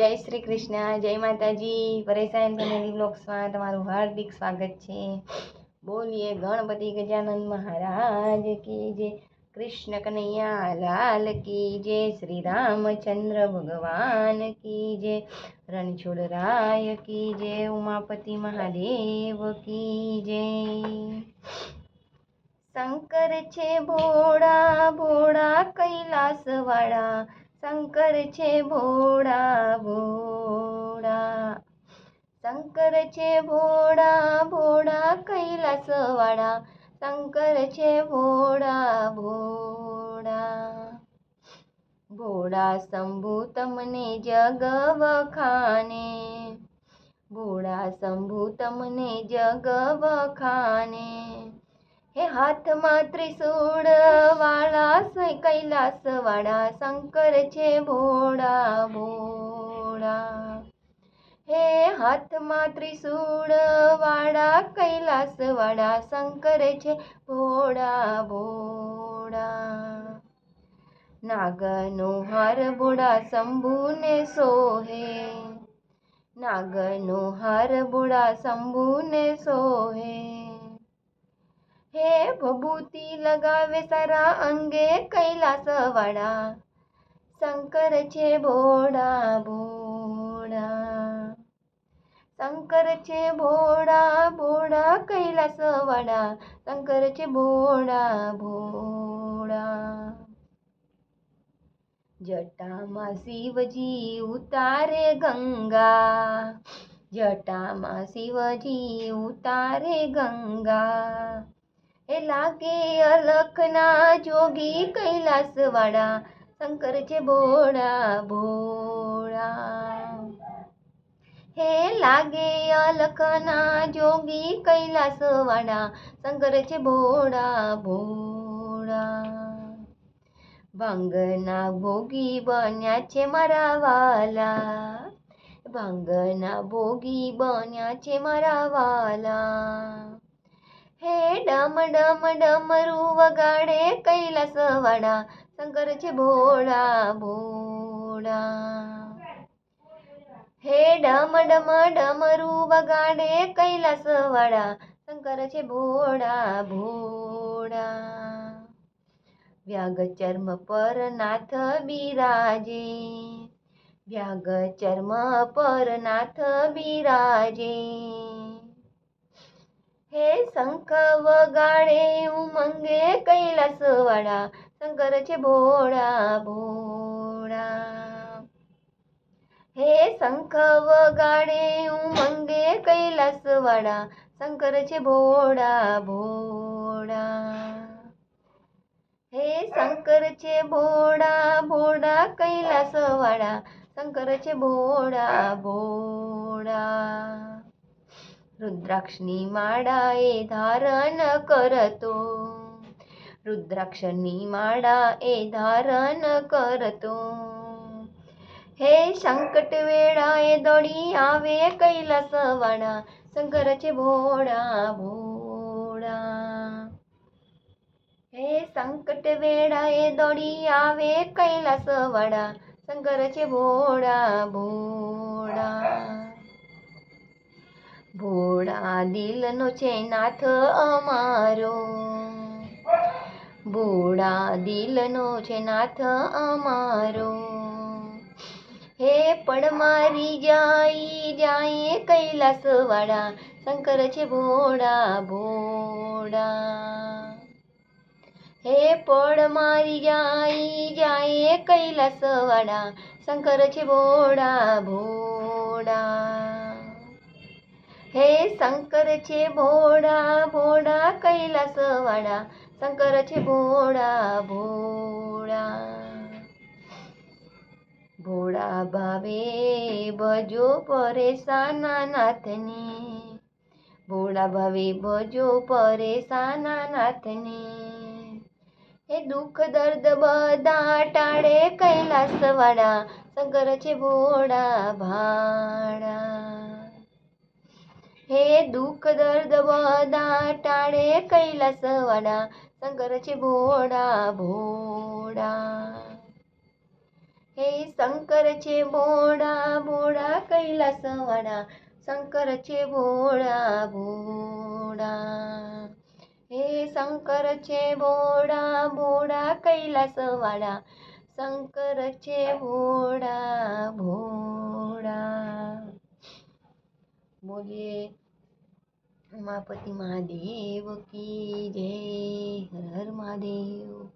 જય શ્રી કૃષ્ણ, જય માતાજી. પરેશાન ફેમિલી બ્લોગ્સમાં તમારું હાર્દિક સ્વાગત છે. બોલીએ ગણપતિ ગજાનંદ મહારાજ કી જય. કૃષ્ણ કનૈયા લાલ કી જય. શ્રી રામચંદ્ર ભગવાન કી જય. રણછોડરાય કી જય. ઉમાપતિ મહાદેવ કી જય. શંકર છે ભોળા ભોળા કૈલાસવાળા. શંકર છે ભોળા શંકર છે ભોળા ભોળા કૈલાસવાળા. શંકર છે ભોળા ભોળા. ભોળા શંભુ તમને જગ વખાને. ભોળા શંભુ તમને જગ વખાને. હે હાથમાં ત્રિશૂળ વાળા કૈલાસ વાળા શંકર છે ભોળા ભોળા. હાથમાં ત્રિશૂળ વાળા કૈલાસ વાળા શંકર છે ભોળા ભોળા. નાગનો હાર ભોળા શંભુને સોહે. નાગનો હાર ભોળા શંભુને સોહે. હે ભભૂતિ લગાવે સારા અંગે કૈલાસ વાળા શંકર છે ભોળા ભોળા. શંકર છે ભોળા ભોળા કૈલાસ વાળા. શંકર છે ભોળા ભોળા. જટામાં શિવજી ઉતારે ગંગા. જટામાં શિવજી ઉતારે ગંગા. એ લાગે અલખના જોગી કૈલાસ વાળા. શંકર છે ભોળા ભોળા. હે લાગે અલખના જોગી કૈલાસ વાળા શંકર છે ભોળા ભોળા. ભાંગના ભોગી બન્યા છે મારા વાલા. ભાંગના ભોગી બન્યા છે મારા વાલા. હે ડમ ડમ ડમરું વગાડે કૈલાસ વાળા શંકર છે ભોળા ભોળા. હે ડમ ડમ ડમરું વગાડે કૈલાસ વાળા શંકર છે ભોળા ભોળા. વ્યાગ ચર્મ પર નાથ બિરાજે. વ્યાગ ચર્મ પર નાથ બિરાજે. હે શંખ વગાડે ઉમંગે કૈલાસ વાળા શંકર છે ભોળા ભોળા. હે શંખ વગાડે ઉમંગે કૈલાસ વાળા. શંકર છે ભોળા ભોળા. હે શંકર છે ભોળા ભોળા કૈલાસ વાળા. શંકર છે ભોળા ભોળા. રુદ્રાક્ષની માળા એ ધારણ કરતો. રુદ્રાક્ષની માળા એ ધારણ કરતો. હે સંકટ વેળાએ દોડી આવે કૈલાસ વાળા શંકર છે ભોળા ભોળા. હે સંકટ વેળાએ દોડી આવે કૈલાસ વાળા શંકર છે ભોળા ભોળા. ભોળા દિલનો છે નાથ અમારો. ભોળા દિલનો છે નાથ અમારો. હે, પણ મારી જાય જાય કૈલાસ વાળા શંકર છે ભોળા ભોળા. હે, પણ મારી જાય જાય કૈલાસ વાળા શંકર છે ભોળા ભોળા. હે, શંકર છે ભોળા ભોળા કૈલાસ વાળા શંકર છે ભોળા ભોળા. ભોળા ભાવે ભજો પરેશાના નાથને ભોળા ભાવે ભજો પરેશાના નાથને હે દુઃખ દર્દ બધા ટાળે કૈલાસ વાળા શંકર છે ભોળા ભાળા હે દુઃખ દર્દ બધા ટાળે કૈલાસ વાળા શંકર છે ભોળા ભોળા હે શંકર છે ભોળા ભોળા કૈલાસવાળા શંકર છે ભોળા ભોળા. હે શંકર છે ભોળા ભોળા કૈલાસવાળા શંકર છે ભોળા ભોળા. બોલીએ. ઉમાપતિ મહાદેવ કી જય હર હર મહાદેવ.